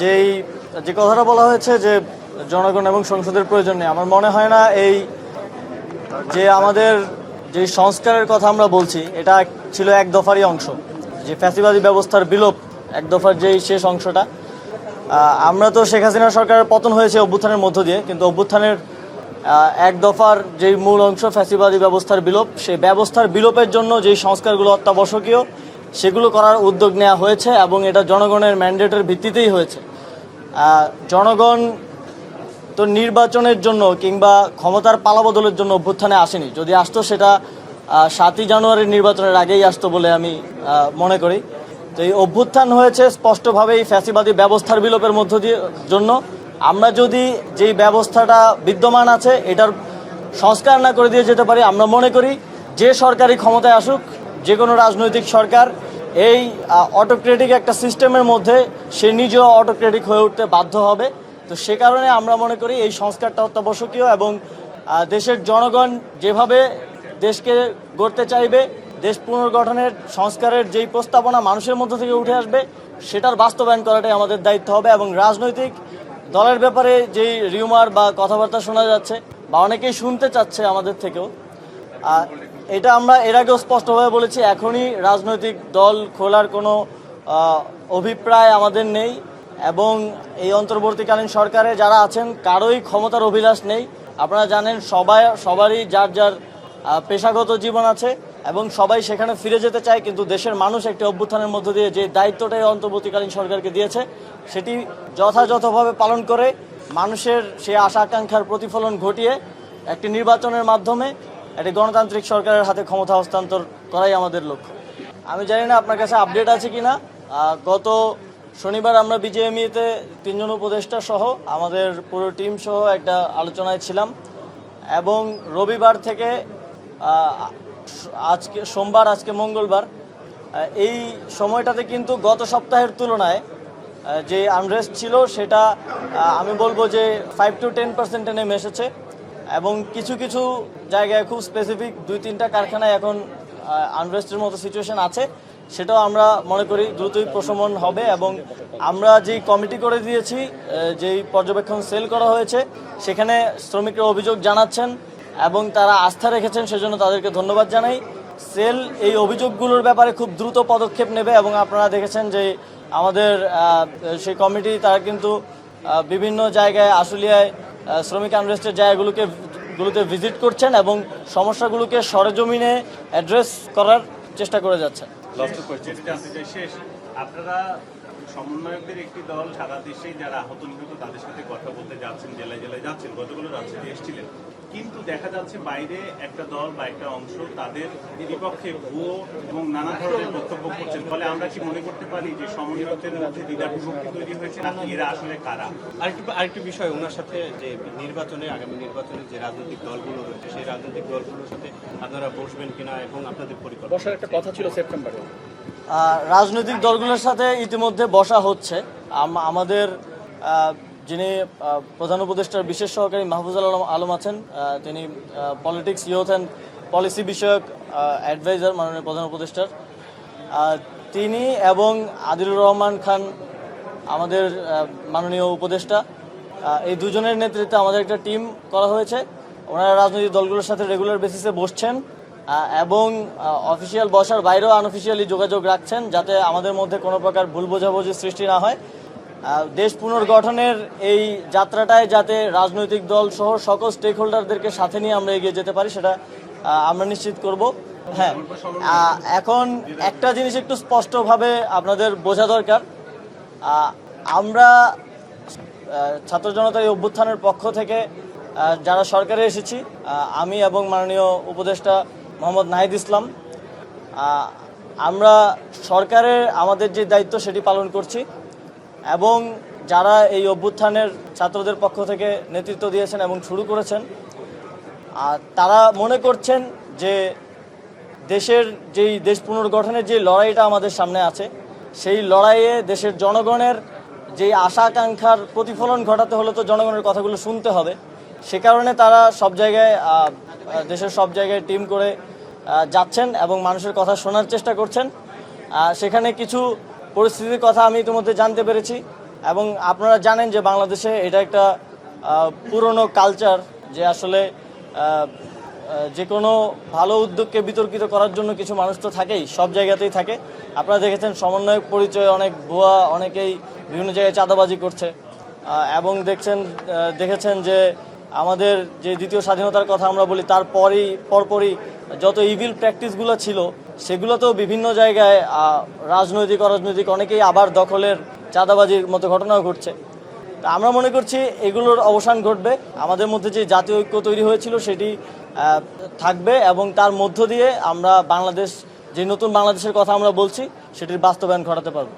যেই যে কথাটা বলা হয়েছে যে জনগণ এবং সংসদের প্রয়োজন নেই, আমার মনে হয় না এই যে আমাদের যে সংস্কারের কথা আমরা বলছি, এটা ছিল এক দফারই অংশ। যে ফ্যাসিবাদী ব্যবস্থার বিলোপ, এক দফার যেই শেষ অংশটা আমরা তো শেখ হাসিনা সরকারের পতন হয়েছে অভ্যুত্থানের মধ্য দিয়ে, কিন্তু অভ্যুত্থানের এক দফার যেই মূল অংশ ফ্যাসিবাদী ব্যবস্থার বিলোপ, সেই ব্যবস্থার বিলোপের জন্য যেই সংস্কারগুলো অত্যাবশ্যকীয় সেগুলো করার উদ্যোগ নেওয়া হয়েছে এবং এটা জনগণের ম্যান্ডেটের ভিত্তিতেই হয়েছে। জনগণ তো নির্বাচনের জন্য কিংবা ক্ষমতার পালাবদলের জন্য অভ্যুত্থানে আসেনি। যদি আসতো সেটা সাতই জানুয়ারির নির্বাচনের আগেই আসতো বলে আমি মনে করি। তো এই অভ্যুত্থান হয়েছে স্পষ্টভাবেই ফ্যাসিবাদী ব্যবস্থার বিলোপের মধ্য দিয়ে জন্য। আমরা যদি যেই ব্যবস্থাটা বিদ্যমান আছে, এটার সংস্কার না করে দিয়ে যেতে পারি, আমরা মনে করি যে সরকারি ক্ষমতায় আসুক, যে কোনো রাজনৈতিক সরকার এই অটোক্রেটিক একটা সিস্টেমের মধ্যে সে নিজেও অটোক্রেটিক হয়ে উঠতে বাধ্য হবে। তো সে কারণে আমরা মনে করি এই সংস্কারটা অত্যাবশ্যকীয় এবং দেশের জনগণ যেভাবে দেশকে গড়তে চাইবে, দেশ পুনর্গঠনের সংস্কারের যেই প্রস্তাবনা মানুষের মধ্য থেকে উঠে আসবে, সেটার বাস্তবায়ন করাটাই আমাদের দায়িত্ব হবে এবং রাজনৈতিক দলের ব্যাপারে যেই রিউমার বা কথাবার্তা শোনা যাচ্ছে বা অনেকেই শুনতে চাচ্ছে আমাদের থেকেও এটা আমরা এর আগেও স্পষ্টভাবে বলেছি, এখনই রাজনৈতিক দল খোলার কোনো অভিপ্রায় আমাদের নেই এবং এই অন্তর্বর্তীকালীন সরকারে যারা আছেন, কারোই ক্ষমতার অভিলাষ নেই। আপনারা জানেন, সবাই, সবারই যার যার পেশাগত জীবন আছে এবং সবাই সেখানে ফিরে যেতে চায়, কিন্তু দেশের মানুষ একটি অভ্যুত্থানের মধ্য দিয়ে যে দায়িত্বটা এই অন্তর্বর্তীকালীন সরকারকে দিয়েছে, সেটি যথাযথভাবে পালন করে মানুষের সেই আশা আকাঙ্ক্ষার প্রতিফলন ঘটিয়ে একটি নির্বাচনের মাধ্যমে একটি গণতান্ত্রিক সরকারের হাতে ক্ষমতা হস্তান্তর করাই আমাদের লক্ষ্য। আমি জানি না আপনার কাছে আপডেট আছে কি না গত শনিবার আমরা বিজেএমইতে তিনজন উপদেষ্টা সহ আমাদের পুরো টিম সহ একটা আলোচনায় ছিলাম এবং রবিবার থেকে আজকে, সোমবার, আজকে মঙ্গলবার এই সময়টাতে কিন্তু গত সপ্তাহের তুলনায় যে আনরেস্ট ছিল সেটা আমি বলব যে ফাইভ টু টেন পার্সেন্টে নেমে এসেছে। এবং কিছু কিছু জায়গায় খুব স্পেসিফিক দুই তিনটা কারখানায় এখন আনরেস্টের মতো সিচুয়েশন আছে। সেটাও আমরা মনে করি দ্রুতই প্রশমন হবে এবং আমরা যেই কমিটি করে দিয়েছি যেই পর্যবেক্ষণ সেল করা হয়েছে, সেখানে শ্রমিকরা অভিযোগ জানাচ্ছেন এবং তারা আস্থা রেখেছেন, সেজন্য তাদেরকে ধন্যবাদ জানাই। সেল এই অভিযোগগুলোর ব্যাপারে খুব দ্রুত পদক্ষেপ নেবে এবং আপনারা দেখেছেন যে আমাদের সেই কমিটি তারা কিন্তু বিভিন্ন জায়গায়, আশুলিয়ায় শ্রমিক আনরেস্টের জায়গাগুলোকে গুলোতে ভিজিট করছেন এবং সমস্যাগুলোকে সরেজমিনে অ্যাড্রেস করার চেষ্টা করে যাচ্ছেন। আপনারা সমন্বয়কদের একটি দল সারা দেশে যারা আহত নিহত তাদের সাথে কথা বলতে যাচ্ছেন জেলায় জেলায় যাচ্ছেন। গতগুলো রাজনীতি এসেছিলেন। কিন্তু দেখা যাচ্ছে বাইরে একটা দল বা একটা অংশ তাদের বিপক্ষে ভুয়ো এবং নানা ধরনের বক্তব্য করছেন। ফলে আমরা কি মনে করতে পারি যে সমন্বয়কদের মধ্যে দ্বিধা বিভক্তি তৈরি হয়েছে নাকি এরা আসলে কারা? আরেকটু আরেকটু বিষয় ওনার সাথে যে নির্বাচনে আগামী নির্বাচনে যে রাজনৈতিক দলগুলো রয়েছে সেই রাজনৈতিক দলগুলোর সাথে আপনারা বসবেন কিনা এবং আপনাদের পরিকল্পনা বসার একটা কথা ছিল সেপ্টেম্বরে। রাজনৈতিক দলগুলোর সাথে ইতিমধ্যে বসা হচ্ছে। আমাদের যিনি প্রধান উপদেষ্টার বিশেষ সহকারী মাহফুজুল আলম আলম আছেন তিনি পলিটিক্স ইউথ অ্যান্ড পলিসি বিষয়ক অ্যাডভাইজার মাননীয় প্রধান উপদেষ্টার। তিনি এবং আদিলুর রহমান খান, আমাদের মাননীয় উপদেষ্টা এই দুজনের নেতৃত্বে আমাদের একটা টিম করা হয়েছে। ওনারা রাজনৈতিক দলগুলোর সাথে রেগুলার বেসিসে বসছেন। এবং অফিসিয়াল বসার বাইরেও আনঅফিসিয়ালি যোগাযোগ রাখছেন যাতে আমাদের মধ্যে কোনো প্রকার ভুল বোঝাবুঝি সৃষ্টি না হয়। দেশ পুনর্গঠনের এই যাত্রাটায় যাতে রাজনৈতিক দল সহ সকল স্টেক হোল্ডারদেরকে সাথে নিয়ে আমরা এগিয়ে যেতে পারি, সেটা আমরা নিশ্চিত করব। হ্যাঁ এখন একটা জিনিস একটু স্পষ্টভাবে আপনাদের বোঝা দরকার। আমরা ছাত্র জনতার এই অভ্যুত্থানের পক্ষ থেকে যারা সরকারে এসেছি আমি এবং মাননীয় উপদেষ্টা মোহাম্মদ নাহিদ ইসলাম। আমরা সরকারের আমাদের যে দায়িত্ব সেটি পালন করছি এবং যারা এই অভ্যুত্থানের ছাত্রদের পক্ষ থেকে নেতৃত্ব দিয়েছেন এবং শুরু করেছেন আর তারা মনে করছেন যে দেশের যেই দেশ পুনর্গঠনের যে লড়াইটা আমাদের সামনে আছে, সেই লড়াইয়ে দেশের জনগণের যেই আশা আকাঙ্ক্ষার প্রতিফলন ঘটাতে হলে তো জনগণের কথাগুলো শুনতে হবে। সে কারণে তারা সব জায়গায় দেশের সব জায়গায় টিম করে যাচ্ছেন এবং মানুষের কথা শোনার চেষ্টা করছেন। সেখানে কিছু পরিস্থিতির কথা আমি ইতিমধ্যে জানতে পেরেছি এবং আপনারা জানেন যে বাংলাদেশে এটা একটা পুরনো কালচার যে আসলে যে কোনো ভালো উদ্যোগকে বিতর্কিত করার জন্য কিছু মানুষ তো থাকেই, সব জায়গাতেই থাকে। আপনারা দেখেছেন সমন্বয়ক পরিচয় অনেক, ভুয়া অনেকেই বিভিন্ন জায়গায় চাঁদাবাজি করছে। এবং দেখছেন দেখেছেন যে আমাদের যে দ্বিতীয় স্বাধীনতার কথা আমরা বলি, তারপরই, পরপরই যত ইভিল প্র্যাকটিসগুলো ছিল, সেগুলোতেও বিভিন্ন জায়গায় রাজনৈতিক, অরাজনৈতিক অনেকেই আবার দখলের চাঁদাবাজির মতো ঘটনাও ঘটছে। তা আমরা মনে করছি এগুলোর অবসান ঘটবে। আমাদের মধ্যে যে জাতীয় ঐক্য তৈরি হয়েছিল, সেটি থাকবে এবং তার মধ্য দিয়ে আমরা বাংলাদেশ, যে নতুন বাংলাদেশের কথা আমরা বলছি, সেটির বাস্তবায়ন ঘটাতে পারব।